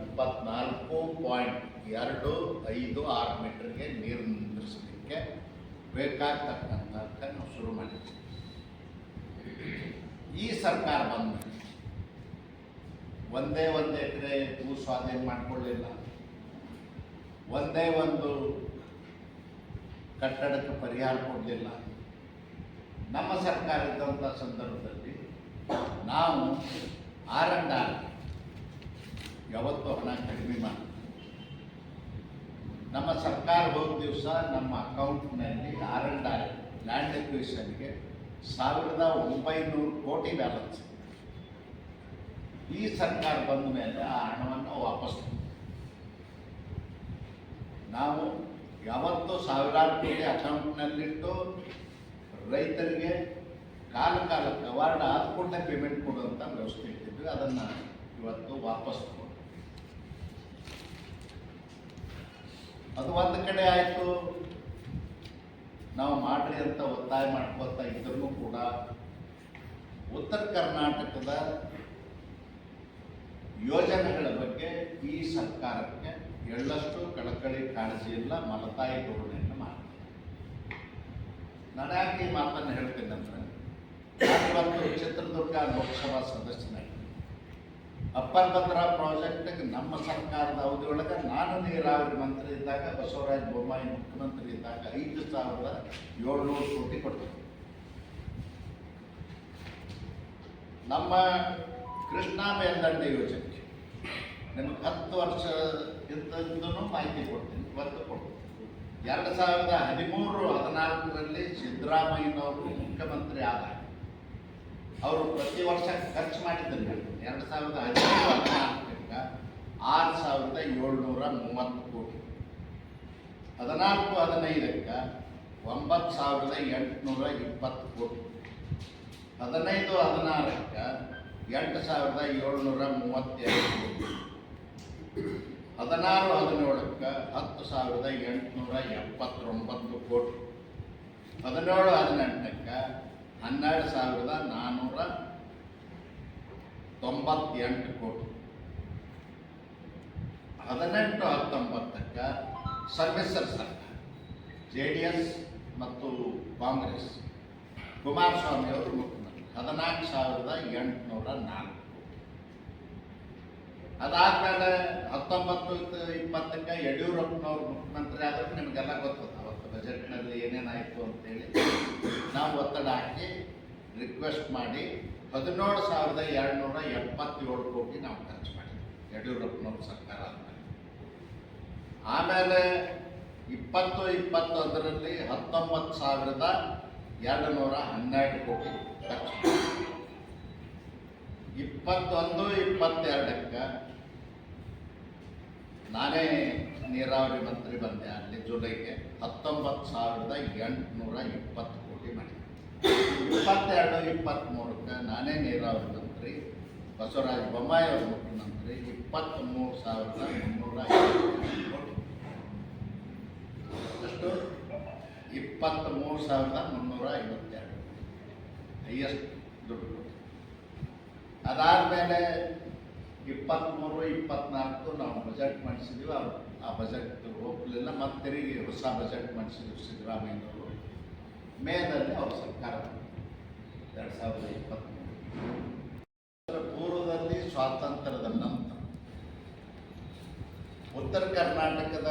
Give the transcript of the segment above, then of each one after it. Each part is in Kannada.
ಇಪ್ಪತ್ನಾಲ್ಕು ಪಾಯಿಂಟ್ ಎರಡು ಐದು ಆರು ಮೀಟರ್ಗೆ ನೀರು ನಿಂದಿರಿಸಲಿಕ್ಕೆ ಬೇಕಾಗ್ತಕ್ಕಂಥ ನಾವು ಶುರು ಮಾಡಿದ್ವಿ. ಈ ಸರ್ಕಾರ ಬಂದ ಒಂದೇ ಒಂದು ಎಕರೆ ಭೂ ಸ್ವಾಧೀನ ಮಾಡಿಕೊಳ್ಳಿಲ್ಲ. ಒಂದೇ ಒಂದು ಕಟ್ಟಡಕ್ಕೆ ಪರಿಹಾರ ಕೊಡಲಿಲ್ಲ. ನಮ್ಮ ಸರ್ಕಾರ ಇದ್ದಂಥ ಸಂದರ್ಭದಲ್ಲಿ ನಾವು ಆರ್ ಯಾವತ್ತೂ ಹಣ ಕಡಿಮೆ ಮಾಡಿ. ನಮ್ಮ ಸರ್ಕಾರ ಹೋದ ದಿವಸ ನಮ್ಮ ಅಕೌಂಟ್ನಲ್ಲಿ ಆರ್ ಅಂಡ್ ಆರ್ ಲ್ಯಾಂಡ್ ಎಕ್ವಿಷನ್ಗೆ ಸಾವಿರದ ಒಂಬೈನೂರು ಕೋಟಿ ಬ್ಯಾಲೆನ್ಸ್ ಈ ಸರ್ಕಾರ ಬಂದ ಮೇಲೆ ಆ ಹಣವನ್ನು ವಾಪಸ್ ನಾವು ಯಾವತ್ತೂ ಸಾವಿರಾರು ಕೋಟಿ ಅಕೌಂಟ್ನಲ್ಲಿಟ್ಟು ರೈತರಿಗೆ ಕಾಲ ಕಾಲಕ್ಕೆ ಅವಾರ್ಡ್ ಆದ ಪೇಮೆಂಟ್ ಕೊಡುವಂಥ ವ್ಯವಸ್ಥೆ ಇಟ್ಟಿದ್ವಿ. ಅದನ್ನು ಇವತ್ತು ವಾಪಸ್ ತಗೊಂಡು ಅದು ಒಂದು ಕಡೆ ಆಯಿತು. ನಾವು ಮಾಡ್ರಿ ಅಂತ ಒತ್ತಾಯ ಮಾಡ್ಕೋತಾ ಇದ್ರೂ ಕೂಡ ಉತ್ತರ ಕರ್ನಾಟಕದ ಯೋಜನೆಗಳ ಬಗ್ಗೆ ಈ ಸರ್ಕಾರಕ್ಕೆ ಎಳ್ಳಷ್ಟು ಕಳಕಳಿ ಕಾಳಜಿ ಇಲ್ಲ ಮಲತಾಯಿ ಧೋರಣೆಯನ್ನು ಮಾಡ್ತಾರೆ. ನಾನು ಯಾಕೆ ಈ ಮಾತನ್ನು ಹೇಳ್ತೇನೆ ಅಂದ್ರೆ ಇವತ್ತು ಚಿತ್ರದುರ್ಗ ಲೋಕಸಭಾ ಸದಸ್ಯನಾಗಿ ಅಪ್ಪರ್ ಭದ್ರಾ ಪ್ರಾಜೆಕ್ಟ್ಗೆ ನಮ್ಮ ಸರ್ಕಾರದ ಅವಧಿಯೊಳಗೆ ನಾನು ನೀರಾವರಿ ಮಂತ್ರಿ ಇದ್ದಾಗ, ಬಸವರಾಜ ಬೊಮ್ಮಾಯಿ ಮುಖ್ಯಮಂತ್ರಿ ಇದ್ದಾಗ ಐದು ಸಾವಿರದ ಏಳ್ನೂರು ಕೋಟಿ ಕೊಡ್ತಾರೆ. ನಮ್ಮ ಕೃಷ್ಣಾ ಮೇಲ್ದಂಡೆ ಯೋಜನೆ ನಿಮಗೆ ಹತ್ತು ವರ್ಷ ಇದ್ದಂತೂ ಮಾಹಿತಿ ಕೊಡ್ತೀನಿ, ಇವತ್ತು ಕೊಡ್ತೀನಿ. ಎರಡು ಸಾವಿರದ ಹದಿಮೂರು ಹದಿನಾಲ್ಕರಲ್ಲಿ ಸಿದ್ದರಾಮಯ್ಯನವರು ಮುಖ್ಯಮಂತ್ರಿ ಆದಾಗ, ಅವರು ಪ್ರತಿ ವರ್ಷ ಖರ್ಚು ಮಾಡಿದ್ದರು ಎರಡು ಸಾವಿರದ ಹದಿಮೂರು ಹದಿನಾಲ್ಕರಿಂದ ಆರು ಸಾವಿರದ ಏಳ್ನೂರ ಮೂವತ್ತು ಕೋಟಿ. ಹದಿನಾಲ್ಕು, ಹದಿನೈದಕ್ಕೆ ಒಂಬತ್ತು ಸಾವಿರದ ಎಂಟುನೂರ ಇಪ್ಪತ್ತು ಕೋಟಿ. ಹದಿನೈದು, ಹದಿನಾರಕ್ಕೆ ಎಂಟು ಸಾವಿರದ ಏಳ್ನೂರ ಮೂವತ್ತೆರಡು ಕೋಟಿ. ಹದಿನಾರು, ಹದಿನೇಳಕ್ಕೆ ಹತ್ತು ಸಾವಿರದ ಎಂಟುನೂರ ಎಪ್ಪತ್ತೊಂಬತ್ತು ಕೋಟಿ. ಹದಿನೇಳು, ಹದಿನೆಂಟಕ್ಕೆ ಹನ್ನೆರಡು ಸಾವಿರದ ನಾನ್ನೂರ ತೊಂಬತ್ತೆಂಟು ಕೋಟಿ. ಹದಿನೆಂಟು ಹತ್ತೊಂಬತ್ತಕ್ಕೆ ಸಮ್ಮಿಶ್ರ ಸರ್ಕಾರ ಜೆ ಡಿ ಎಸ್ ಮತ್ತು ಕಾಂಗ್ರೆಸ್, ಕುಮಾರಸ್ವಾಮಿ ಅವರು ಮುಖ್ಯಮಂತ್ರಿ. ಹದಿನಾಲ್ಕು ಸಾವಿರದ ಎಂಟುನೂರ ನಾಲ್ಕು ಅದಾದ್ಮೇಲೆ ಹತ್ತೊಂಬತ್ತು ಇಪ್ಪತ್ತಕ್ಕೆ ಯಡಿಯೂರಪ್ಪನವ್ರು ಮುಖ್ಯಮಂತ್ರಿ ಆದರೂ ನಿಮಗೆಲ್ಲ ಗೊತ್ತದ, ಅವತ್ತು ಬಜೆಟ್ನಲ್ಲಿ ಏನೇನಾಯಿತು ಅಂತೇಳಿ. ನಾವು ಒತ್ತಡ ಹಾಕಿ ರಿಕ್ವೆಸ್ಟ್ ಮಾಡಿ ಹದಿನೇಳು ಸಾವಿರದ ಎರಡುನೂರ ಎಪ್ಪತ್ತೇಳು ಕೋಟಿ ನಾವು ಖರ್ಚು ಮಾಡಿದ್ವಿ. ಯಡಿಯೂರಪ್ಪನವ್ರ ಸರ್ಕಾರ ಆದಮೇಲೆ. ಆಮೇಲೆ ಇಪ್ಪತ್ತು ಇಪ್ಪತ್ತೊಂದರಲ್ಲಿ ಹತ್ತೊಂಬತ್ತು ಸಾವಿರದ ಎರಡು ನೂರ ಹನ್ನೆರಡು ಕೋಟಿ ಖರ್ಚು. ಇಪ್ಪತ್ತೊಂದು, ಇಪ್ಪತ್ತೆರಡಕ್ಕೆ ನಾನೇ ನೀರಾವರಿ ಮಂತ್ರಿ ಬಂದೆ ಅಲ್ಲಿ ಜುಲೈಗೆ. ಹತ್ತೊಂಬತ್ತು ಸಾವಿರದ ಎಂಟುನೂರ ಇಪ್ಪತ್ತು ಇಪ್ಪತ್ತೆರಡು ಇಪ್ಪತ್ತ್ಮೂರಕ್ಕೆ ನಾನೇ ನೀರಾವರಿ ಮಂತ್ರಿ. ಬಸವರಾಜ ಬೊಮ್ಮಾಯಿ ಅವರು ಮುಖ್ಯಮಂತ್ರಿ ಇಪ್ಪತ್ತ್ಮೂರು ಸಾವಿರದ ಮುನ್ನೂರ ಐವತ್ತೆರಡು ಇಪ್ಪತ್ತ್ ಮೂರು ಸಾವಿರದ ಮುನ್ನೂರ ಐವತ್ತೆರಡು. ಹೈಯೆಸ್ಟ್ ದುಡ್ಡು ಅದಾದ ಮೇಲೆ ಇಪ್ಪತ್ತ್ಮೂರು ಇಪ್ಪತ್ನಾಲ್ಕು ನಾವು ಬಜೆಟ್ ಮಾಡಿಸಿದ್ವಿ. ಅವರು ಆ ಬಜೆಟ್ ಒಪ್ಪಲಿಲ್ಲ ಮತ್ತೆ ತಿರುಗಿ ಹೊಸ ಬಜೆಟ್ ಮಾಡಿಸಿದ್ರು ಸಿದ್ದರಾಮಯ್ಯನವರು. ಮೇನಲ್ಲಿ ಅವರು ಸಾವಿರದ ಪೂರ್ವದಲ್ಲಿ ಸ್ವಾತಂತ್ರ್ಯದ ನಂತರ ಉತ್ತರ ಕರ್ನಾಟಕದ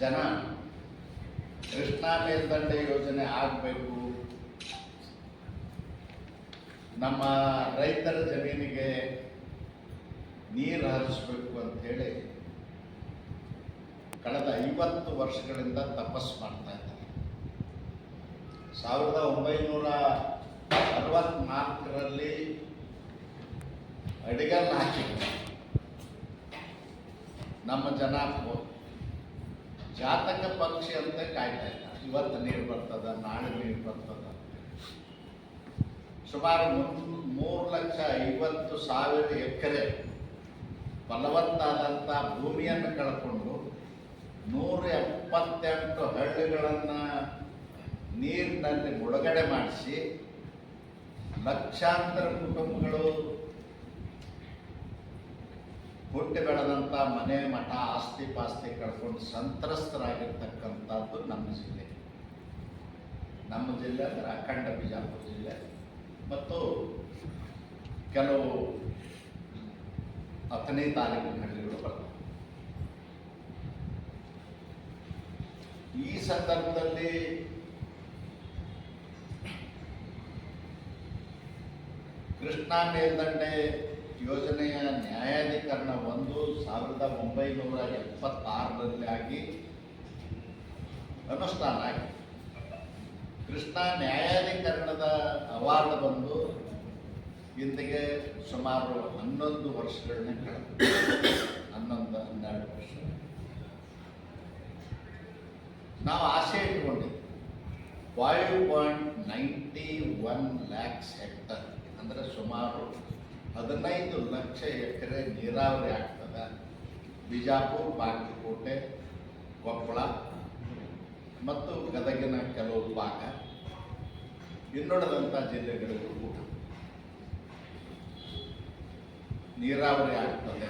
ಜನ ಕೃಷ್ಣಾ ಮೇಲ್ದಂಡೆ ಯೋಜನೆ ಆಗಬೇಕು. ನಮ್ಮ ರೈತರ ಜಮೀನಿಗೆ ನೀರು ಹರಿಸಬೇಕು ಹೇಳಿ ಕಳೆದ ಐವತ್ತು ವರ್ಷಗಳಿಂದ ತಪಸ್ಸು ಮಾಡ್ತಾ ಇದ್ದಾರೆ. ಸಾವಿರದ ಒಂಬೈನೂರ ಅರವತ್ನಾಲ್ಕರಲ್ಲಿ ಅಡಿಗಲ್ ಹಾಕಿದ್ರು. ನಮ್ಮ ಜನ ಜಾತಕ ಪಕ್ಷಿ ಅಂತ ಕಾಯ್ತಾ ಇಲ್ಲ. ಇವತ್ತು ನೀರು ಬರ್ತದ, ನಾಳೆ ನೀರು ಬರ್ತದ ಸುಮಾರು ಮೂರು ಲಕ್ಷ ಐವತ್ತು ಸಾವಿರ ಎಕರೆ ಫಲವತ್ತಾದಂಥ ಭೂಮಿಯನ್ನು ಕಳ್ಕೊಂಡು ನೂರ ಎಪ್ಪತ್ತೆಂಟು ಹಳ್ಳಿಗಳನ್ನು ನೀರಿನಲ್ಲಿ ಮುಳುಗಡೆ ಮಾಡಿಸಿ ಲಕ್ಷಾಂತರ ಕುಟುಂಬಗಳು ಹುಟ್ಟಿ ಬೆಳೆದಂಥ ಮನೆ, ಮಠ, ಆಸ್ತಿ ಪಾಸ್ತಿ ಕಳ್ಕೊಂಡು ಸಂತ್ರಸ್ತರಾಗಿರ್ತಕ್ಕಂಥದ್ದು ನಮ್ಮ ಜಿಲ್ಲೆ. ನಮ್ಮ ಜಿಲ್ಲೆ ಅಂದರೆ ಅಖಂಡ ಬಿಜಾಪುರ ಜಿಲ್ಲೆ. ಮತ್ತು ಕೆಲವು ಹತ್ತನೇ ತಾಲೂಕಿನ ಹಳ್ಳಿಗಳು ಬರ್ತವೆ. ಈ ಸಂದರ್ಭದಲ್ಲಿ ಕೃಷ್ಣಾ ಮೇಲ್ದಂಡೆ ಯೋಜನೆಯ ನ್ಯಾಯಾಧೀಕರಣ ಒಂದು ಸಾವಿರದ ಒಂಬೈನೂರ ಎಪ್ಪತ್ತಾರರಲ್ಲಿ ಆಗಿ ಅನುಷ್ಠಾನ ಆಗಿ ಕೃಷ್ಣಾ ನ್ಯಾಯಾಧೀಕರಣದ ಅವಾರ್ಡ್ ಬಂದು ಇಂದಿಗೆ ಸುಮಾರು ಹನ್ನೊಂದು ವರ್ಷಗಳನ್ನ ಕಳೆದ ಹನ್ನೊಂದು, ಹನ್ನೆರಡು ವರ್ಷ. ನಾವು ಆಸೆ ಇಟ್ಕೊಂಡಿದ್ವಿ five point ninety one lakhs hectare. ಸುಮಾರು ಹದಿನೈದು ಲಕ್ಷ ಎಕರೆ ನೀರಾವರಿ ಆಗ್ತದೆ. ಬಿಜಾಪುರ, ಬಾಗಲಕೋಟೆ, ಕೊಪ್ಪಳ ಮತ್ತು ಗದಗಿನ ಕೆಲವು ಭಾಗ. ಇನ್ನುಳಿದಂಥ ಜಿಲ್ಲೆಗಳಿಗೂ ಕೂಡ ನೀರಾವರಿ ಆಗ್ತದೆ.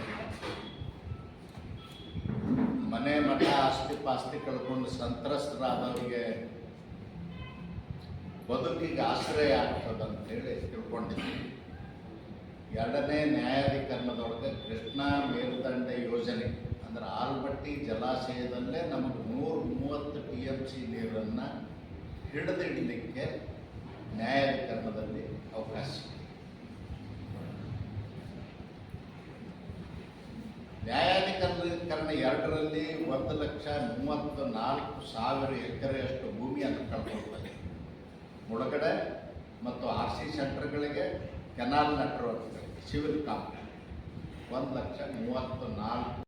ಮನೆ ಮಠ ಆಸ್ತಿ ಪಾಸ್ತಿ ಕಳ್ಕೊಂಡು ಸಂತ್ರಸ್ತರಾದವರಿಗೆ ಬದುಕಿಗೆ ಆಶ್ರಯ ಆಗ್ತದೆ ಅಂತೇಳಿ ತಿಳ್ಕೊಂಡಿದ್ದೀವಿ ಎರಡನೇ ನ್ಯಾಯಾಧೀಕರಣದೊಳಗೆ ಕೃಷ್ಣಾ ಮೇಲ್ದಂಡೆ ಯೋಜನೆ, ಅಂದ್ರೆ ಆಲ್ಬಟ್ಟಿ ಜಲಾಶಯದಲ್ಲೇ ನಮಗೆ ನೂರು ಮೂವತ್ತು ಪಿ ಎಂ ಸಿ ನೀರನ್ನು ಹಿಡಿದಿಡಲಿಕ್ಕೆ ನ್ಯಾಯಾಧೀಕರಣದಲ್ಲಿ ಅವಕಾಶ. ನ್ಯಾಯಾಧಿಕರಣ ಎರಡರಲ್ಲಿ ಒಂದು ಲಕ್ಷ ಮೂವತ್ತು ನಾಲ್ಕು ಸಾವಿರ ಎಕರೆಯಷ್ಟು ಭೂಮಿಯನ್ನು ಕಳ್ಕೊಳ್ತದೆ ಮುಳುಗಡೆ ಮತ್ತು ಆರ್ ಸಿ ಸೆಂಟರ್ಗಳಿಗೆ ಕೆನಾಲ್ ನೆಟ್ವರ್ಕ್ಗಳಿಗೆ ಸಿವಿಲ್ ಕಾಂಪ್ಲೆಕ್ಸ್ ಒಂದು ಲಕ್ಷ ಮೂವತ್ತು ನಾಲ್ಕು